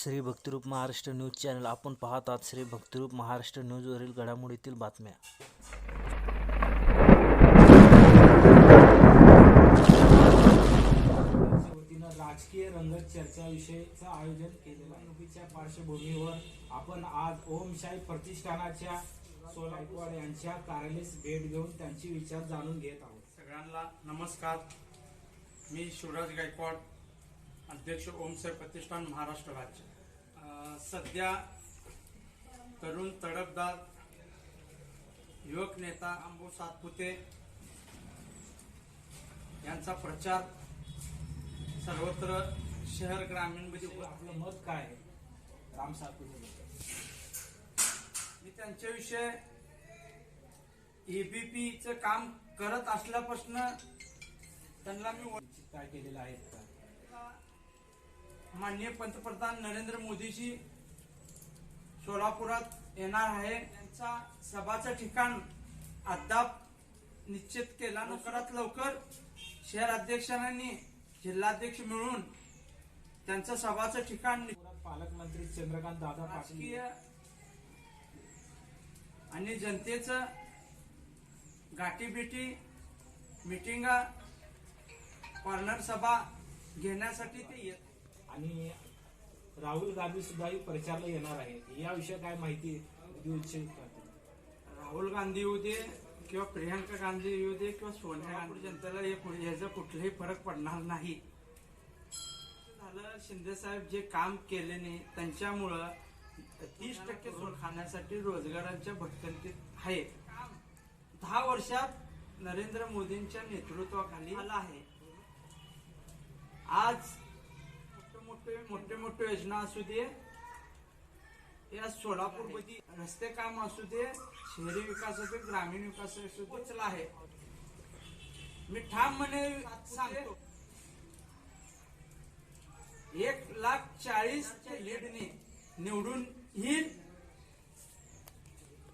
Shri Bhaktirup Maharashtra news channel. आपण पाहत आहात श्री भक्तिरूप महाराष्ट्र न्यूजवरील घडामोडीतील बातम्या. राजकीय रंगत चर्चा विषयीचं आयोजन केलेलं आहे. निवडणुकीच्या पार्श्वभूमीवर आपण आज ओमशाही प्रतिष्ठानाच्या सोलायकवाड यांच्या कार्यालयास भेट घेऊन त्यांचे विचार जाणून घेत आहोत. सगळ्यांना नमस्कार. मी शिवराज गायकवाड अध्यक्ष ओमसाई प्रतिष्ठान महाराष्ट्र राज्य. सध्या तरुण तडफदार युवक नेता अंबू सातपुते यांचा प्रचार सर्वत्र शहर ग्रामीणमध्ये आहे. आपलं मत काय आहे? राम सातपुते मी त्यांच्याविषयी एबीपीचं काम करत असल्यापासून त्यांना मी काय केलेलं आहे? का माननीय पंतप्रधान नरेंद्र मोदीजी सोलापुरात येणार आहे. त्यांचा सभाचं ठिकाण अद्याप निश्चित केला लवकरात लवकर शहर अध्यक्षांनी जिल्हाध्यक्ष मिळून त्यांचं सभाचं ठिकाण पालकमंत्री चंद्रकांत दादा पाटील राजकीय आणि जनतेचं गाठीभेटी मिटिंगा कॉर्नर सभा घेण्यासाठी ते येत आणि राहुल गांधी सुद्धा प्रचारला येणार आहे याविषयी काय माहिती देऊ इच्छित राहुल गांधी येऊ दे किंवा प्रियंका गांधी येऊ दे किंवा सोनिया गांधी जनतेला ह्याचा कुठलाही फरक पडणार नाही. झालं शिंदे साहेब जे काम केले नाही त्यांच्यामुळं तीस टक्के सोड खाण्यासाठी रोजगारांच्या भटकंतीत आहे. दहा वर्षात नरेंद्र मोदींच्या नेतृत्वाखाली आला आहे. आज मोठे मोठे मोठे योजना असू दे. या सोलापूरमध्ये रस्ते काम असू दे शहरी विकास असू दे ग्रामीण विकास असू दे पोचला आहे. मी ठाम म्हणे सांगतो. एक लाख चाळीस लीडने निवडून येईल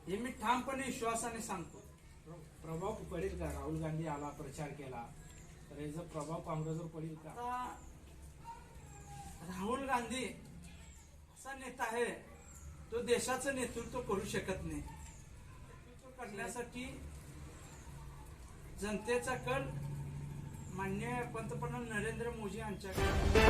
हे मी ठामपणे विश्वासाने सांगतो. प्रभाव पडेल का? राहुल गांधी आला प्रचार केला. तर याचा प्रभाव काँग्रेसवर पडेल का? आता राहुल गांधी असा नेता आहे तो देशाचं नेतृत्व करू शकत नाही. नेतृत्व करण्यासाठी जनतेचा कल मान्य पंतप्रधान नरेंद्र मोदी यांच्याकडे